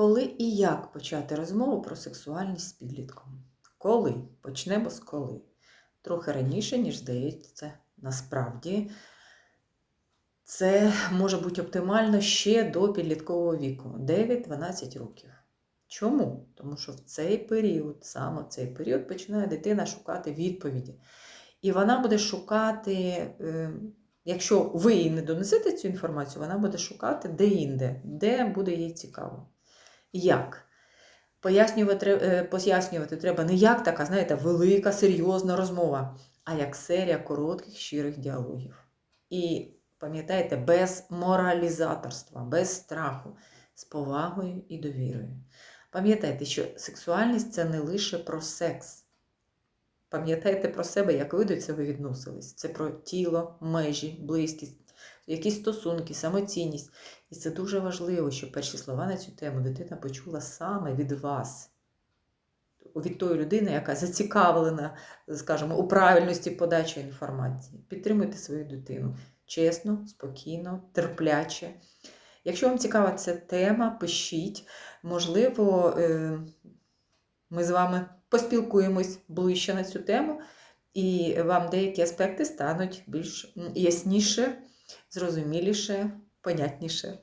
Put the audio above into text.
Коли і як почати розмову про сексуальність з підлітком? Коли? Почнемо з коли. Трохи раніше, ніж здається, насправді. Це може бути оптимально ще до підліткового віку 9-12 років. Чому? Тому що в цей період, саме в цей період, починає дитина шукати відповіді. І вона буде шукати, е, якщо ви їй не донесете цю інформацію, вона буде шукати де-інде, де буде їй цікаво. Як? Пояснювати, е, пояснювати треба не як така, знаєте, велика, серйозна розмова, а як серія коротких, щирих діалогів. І пам'ятайте, без моралізаторства, без страху, з повагою і довірою. Пам'ятайте, що сексуальність це не лише про секс. Пам'ятайте про себе, як ви до цього відносились. Це про тіло, межі, близькість, якісь стосунки, самоцінність. І це дуже важливо, щоб перші слова на цю тему дитина почула саме від вас, від тої людини, яка зацікавлена, скажімо, у правильності подачі інформації. Підтримуйте свою дитину чесно, спокійно, терпляче. Якщо вам цікава ця тема, пишіть. Можливо, е, ми з вами поспілкуємось ближче на цю тему, і вам деякі аспекти стануть більш ясніше, зрозуміліше, понятніше.